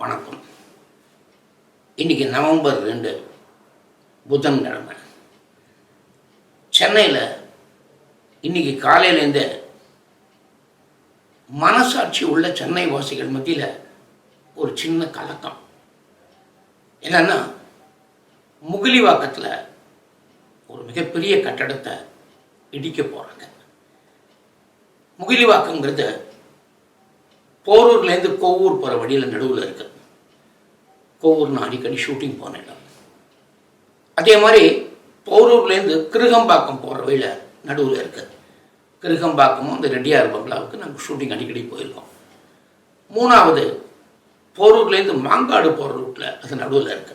வணக்கம். இன்னைக்கு நவம்பர் ரெண்டு புதன்கிழமை சென்னையில் இன்னைக்கு காலையிலேருந்து மனசாட்சி உள்ள சென்னை வாசிகள் மத்தியில் ஒரு சின்ன கலக்கம். என்னன்னா முகிலிவாக்கத்தில் ஒரு மிகப்பெரிய கட்டடத்தை இடிக்க போகிறாங்க முகிலிவாக்கங்கிறது போரூர்லேருந்து கோவூர் போகிற வழியில் நடுவில் இருக்கு. கோவூர் நான் அடிக்கடி ஷூட்டிங் போன இடம் அதே மாதிரி போரூர்லேருந்து கிருகம்பாக்கம் போகிற வழியில் நடுவில் இருக்கு. கிருகம்பாக்கமும் அந்த ரெட்டியார் பங்களாவுக்கு நாங்கள் ஷூட்டிங் அடிக்கடி போயிருக்கோம். மூணாவது போரூர்லேருந்து மாங்காடு போகிற ரூட்டில் அது நடுவில் இருக்கு.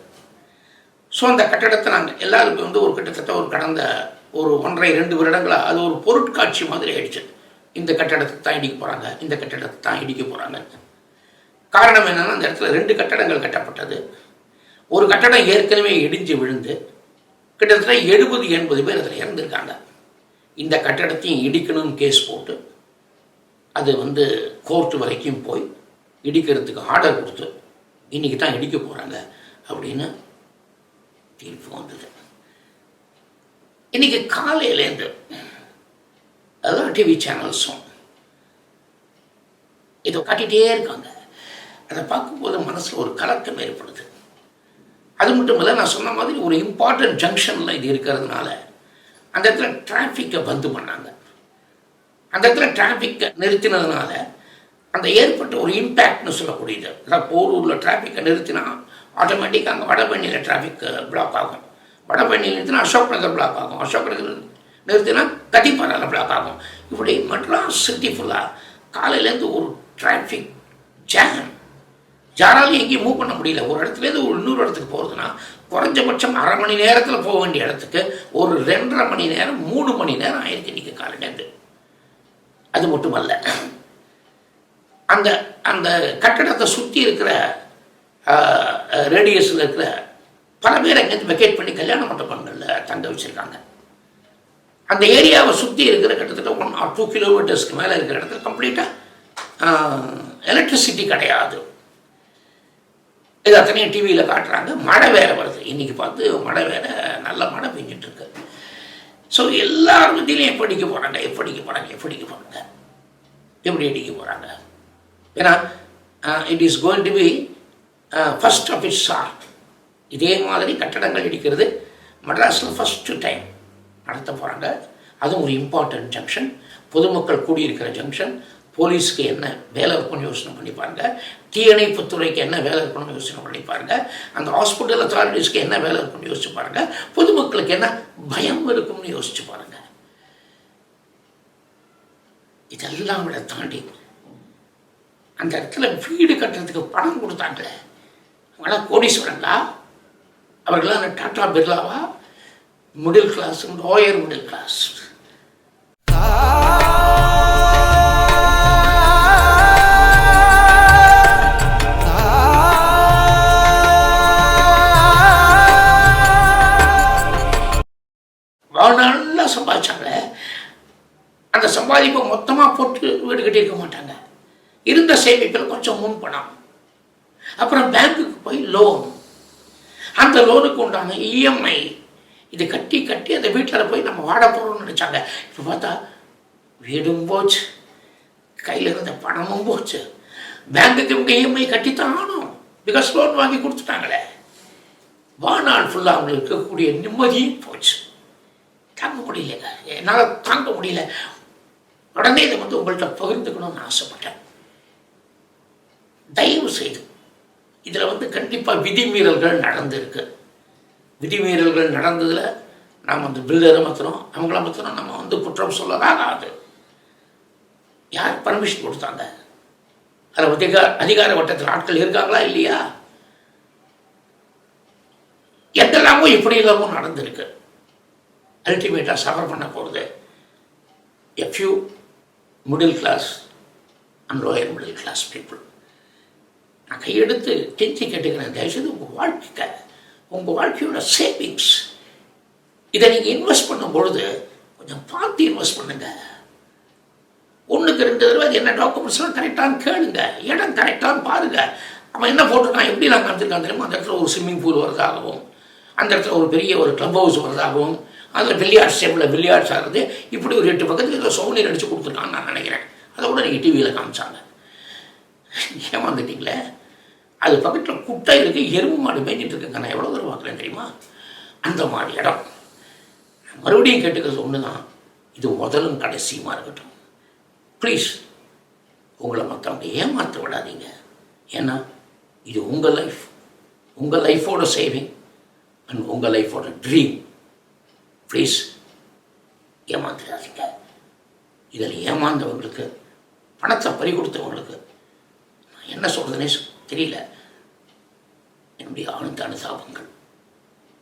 ஸோ அந்த கட்டடத்தை நாங்கள் எல்லாருக்கும் வந்து ஒரு கிட்டத்தட்ட ஒரு கடந்த ஒரு ஒன்றரை ரெண்டு வருடங்களாக அது ஒரு பொருட்காட்சி மாதிரி ஆயிடுச்சு. இந்த கட்டடத்தை தான் இடிக்க போகிறாங்க இந்த கட்டடத்தை தான் இடிக்க போகிறாங்க காரணம் என்னென்னா அந்த இடத்துல ரெண்டு கட்டடங்கள் கட்டப்பட்டது. ஒரு கட்டடம் ஏற்கனவே இடிஞ்சு விழுந்து கிட்டத்தட்ட எழுபது எண்பது பேர் அதில் இறந்துருக்காங்க. இந்த கட்டடத்தையும் இடிக்கணும்னு கேஸ் போட்டு அது வந்து கோர்ட் வரைக்கும் போய் இடிக்கிறதுக்கு ஆர்டர் கொடுத்து இன்னைக்கு தான் இடிக்க போகிறாங்க அப்படின்னு தீர்ப்பு வந்தது. இன்னைக்கு காலையிலேருந்து அதெல்லாம் டிவி சேனல்ஸும் இதை காட்டிகிட்டே இருக்காங்க. அதை பார்க்கும்போது மனசில் ஒரு கலக்கம் ஏற்படுது. அது மட்டும் இல்லை நான் சொன்ன மாதிரி ஒரு இம்பார்ட்டன்ட் ஜங்ஷனில் இது இருக்கிறதுனால அந்த இடத்துல டிராஃபிக்கை பந்து பண்ணாங்க. அந்த இடத்துல டிராஃபிக்கை நிறுத்தினதுனால அந்த ஏற்பட்ட ஒரு இம்பேக்ட்னு சொல்லக்கூடியது. அதாவது போரூரில் டிராஃபிக்கை நிறுத்தினா ஆட்டோமேட்டிக்காக அங்கே வடபழனியில் டிராஃபிக் பிளாக் ஆகும். வடபழனியில் நிறுத்தினா அசோக் நகர் பிளாக் ஆகும். அசோக் நகர் நிறுத்தினா கதிப்பாறையில் பிளாக் ஆகும் இப்படி மெட்ராஸ் சிட்டி ஃபுல்லாக காலையிலேருந்து ஒரு டிராஃபிக் ஜாம் யாராலும் எங்கேயும் மூவ் பண்ண முடியல. ஒரு இடத்துலேருந்து ஒரு இன்னொரு இடத்துக்கு போகிறதுனா குறைஞ்சபட்சம் அரை மணி நேரத்தில் போக வேண்டிய இடத்துக்கு ஒரு ரெண்டரை மணி நேரம் மூணு மணி நேரம் ஆயிருக்கு இன்றைக்கி காலையிலேருந்து அது மட்டுமல்ல. அந்த அந்த கட்டடத்தை சுற்றி இருக்கிற ரேடியஸில் இருக்கிற பல பேர் அங்கேருந்து வெக்கேட் பண்ணி கல்யாண மண்டபங்களில் தங்க வச்சுருக்காங்க. அந்த ஏரியாவை சுற்றி இருக்கிற கிட்டத்தட்ட ஒன் ஆர் டூ கிலோமீட்டர்ஸ்க்கு மேலே இருக்கிற இடத்துல கம்ப்ளீட்டாக எலக்ட்ரிசிட்டி கிடையாது. இது அத்தனையும் டிவியில் காட்டுறாங்க. மழை வேறு வருது. இன்றைக்கி பார்த்து மழை வேற நல்ல மழை பெஞ்சிட்ருக்கு ஸோ எல்லார் மத்தியிலையும் எப்படிக்க போகிறாங்க எப்படிக்க போகிறாங்க எப்படிக்க போகிறாங்க எப்படி அடிக்க போகிறாங்க ஏன்னா it is going to be first of its chart இதே மாதிரி கட்டடங்கள் இடிக்கிறது மெட்ராஸில் ஃபஸ்ட்டு டைம் நடத்த போகிறாங்க அதுவும் ஒரு இம்பார்ட்டன்ட் ஜங்ஷன் பொதுமக்கள் கூடியிருக்கிற ஜங்ஷன் போலீஸ்க்கு என்ன வேலை இருக்கும்னு யோசனை பண்ணி பாருங்க. தீயணைப்புத்துறைக்கு என்ன வேலை இருக்கணும்னு யோசனை பண்ணிப்பாருங்க அந்த ஹாஸ்பிட்டல் அத்தாரிட்டிஸ்க்கு என்ன வேலை இருக்கும்னு யோசிச்சு பாருங்க. பொதுமக்களுக்கு என்ன பயம் இருக்கும்னு யோசிச்சு பாருங்க. இதெல்லாம் விட தாண்டி அந்த இடத்துல வீடு கட்டுறதுக்கு பணம் கொடுத்தாங்களே. அவங்களாம் கோடீஸ்வரங்களா அவர்களாம் டாட்டா பிர்லாவா? மிடில் கிளாஸும் லோயர் மிடில் கிளாஸ் நல்லா சம்பாதிச்சாங்க. அந்த சம்பாதிப்பை மொத்தமாக போட்டு வீடு கட்டியிருக்க மாட்டாங்க. இருந்த சேமிப்பில் கொஞ்சம் முன் பணம். அப்புறம் பேங்க்குக்கு போய் லோன் அந்த லோனுக்கு உண்டான இஎம்ஐ இதை கட்டி கட்டி அந்த வீட்டில் போய் நம்ம வாட போகிறோம்னு நினச்சாங்க. இப்போ பார்த்தா வீடும் போச்சு. கையில் இருந்த பணமும் போச்சு. பேங்க்குக்கு இவங்க இஎம்ஐ கட்டித்தான் ஆகணும். பிகாஸ் லோன் வாங்கி கொடுத்துட்டாங்களே. வாழ்நாள் ஃபுல்லாக அவங்களுக்கு இருக்கக்கூடிய நிம்மதியும் போச்சு. தாங்க முடியல. என்னால் தாங்க முடியல. உடனே இதை வந்து உங்கள்கிட்ட பகிர்ந்துக்கணும்னு ஆசைப்பட்டேன். தயவு செய்து இதில் வந்து கண்டிப்பாக விதிமீறல்கள் நடந்திருக்கு. விதிமீறல்கள் நடந்ததில் நாம் வந்து பில்லரை மாற்றணும் அவங்கள மற்றணும் நம்ம வந்து குற்றம் சொல்லலாகாது யார் பர்மிஷன் கொடுத்தாங்க? அதில் அதிகார அதிகார வட்டத்தில் ஆட்கள் இருக்காங்களா இல்லையா? எந்தெல்லாமோ இப்படி இல்லாமோ நடந்திருக்கு. அல்டிமேட்டாக சஃபர் பண்ண போகிறது few middle class and lower middle class people நான் கையெடுத்து கெஞ்சி கேட்டுக்கிறேன் தயவுசெய்து உங்கள் வாழ்க்கை உங்கள் வாழ்க்கையோட சேவிங்ஸ் இதை நீங்கள் இன்வெஸ்ட் பண்ணும் பொழுது கொஞ்சம் பார்த்து இன்வெஸ்ட் பண்ணுங்க. ஒன்றுக்கு ரெண்டு தடவை அது என்ன டாக்குமெண்ட்ஸ்லாம் கரெக்டானு கேளுங்க. இடம் கரெக்டானு பாருங்க. அவன் என்ன போட்டிருக்கான் எப்படி நான் காமிச்சிருக்கான் தெரியுமா? அந்த இடத்துல ஒரு ஸ்விம்மிங் பூல் வருதாகவும் அந்த இடத்துல ஒரு பெரிய ஒரு கிளப் ஹவுஸ் வருதாகவும் அதில் பில்லியார்ட்ஸ் டேபிளில் பில்லியார்ட்ஸ் ஆகிறது இப்படி ஒரு எட்டு பக்கத்துக்கு இதில் சோனி அடித்து கொடுத்துருக்கான்னு நான் நினைக்கிறேன். அதை கூட நீங்கள் டிவியில் காமிச்சாங்க. ஏமாந்துட்டீங்களே? அது பக்கத்தில் குட்டை இருக்குது எறும்பு மாடு மேய்ஞ்சிட்டு இருக்குங்க நான் எவ்வளோ தூரம் பார்க்குறேன் தெரியுமா? அந்த மாதிரி இடம். மறுபடியும் கேட்டுக்கிறது ஒன்று தான் இது முதலும் கடைசியுமா இருக்கட்டும். ப்ளீஸ் உங்களை மற்றவங்க ஏமாற்ற விடாதீங்க. ஏன்னா இது உங்கள் லைஃப் உங்கள் லைஃபோட சேவிங் அண்ட் உங்கள் லைஃபோட ட்ரீம் ப்ளீஸ் ஏமாத்திடாதீங்க. இதில் ஏமாந்தவங்களுக்கு பணத்தை பறி கொடுத்தவங்களுக்கு நான் என்ன சொல்கிறதுனே தெரியல. என்னுடைய ஆழ்ந்த அனுதாபங்கள்.